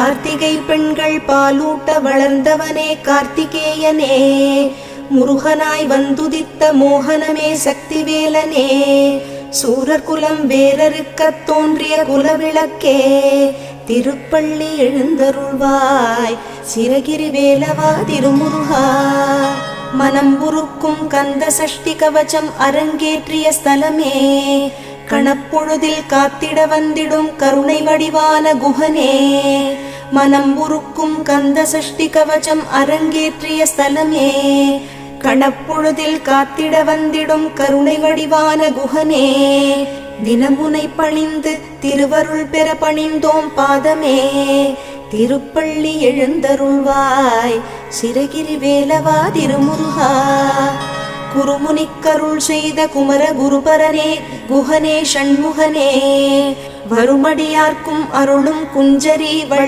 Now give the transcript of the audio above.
கார்த்திகை பெண்கள் பாலூட்ட வளர்ந்தவனே கார்த்திகேயனே. முருகனாய் வந்துதித்த மோகனமே சக்திவேலனே. சூரர் குலம் வேரறுக்கத் தோன்றிய குலவிளக்கே. திருப்பள்ளி எழுந்தருள்வாய். சிறகிரி வேலவா திருமுருகா. மனம் உருக்கும் கந்த சஷ்டி கவச்சம் அரங்கேற்றிய ஸ்தலமே. கணப்பொழுதில் காத்திட வந்திடும் கருணை வடிவான குகனே. மனம் உருக்கும் கந்த சஷ்டி கவச்சம் அரங்கேற்றிய ஸ்தலமே. கணப்பொழுதில் காத்திட வந்திடும் கருணை வடிவான குகனே. தினமுனை பணிந்து திருவருள் பெற பணிந்தோம் பாதமே. திருப்பள்ளி எழுந்தருள்வாய் சிறகிரி வேலவா திருமுருகா. குருமுனிக்கருள் செய்த குமர குருபரனே குகனே ஷண்முகனே. வருமடியார்க்கும் அருளும் குஞ்சரி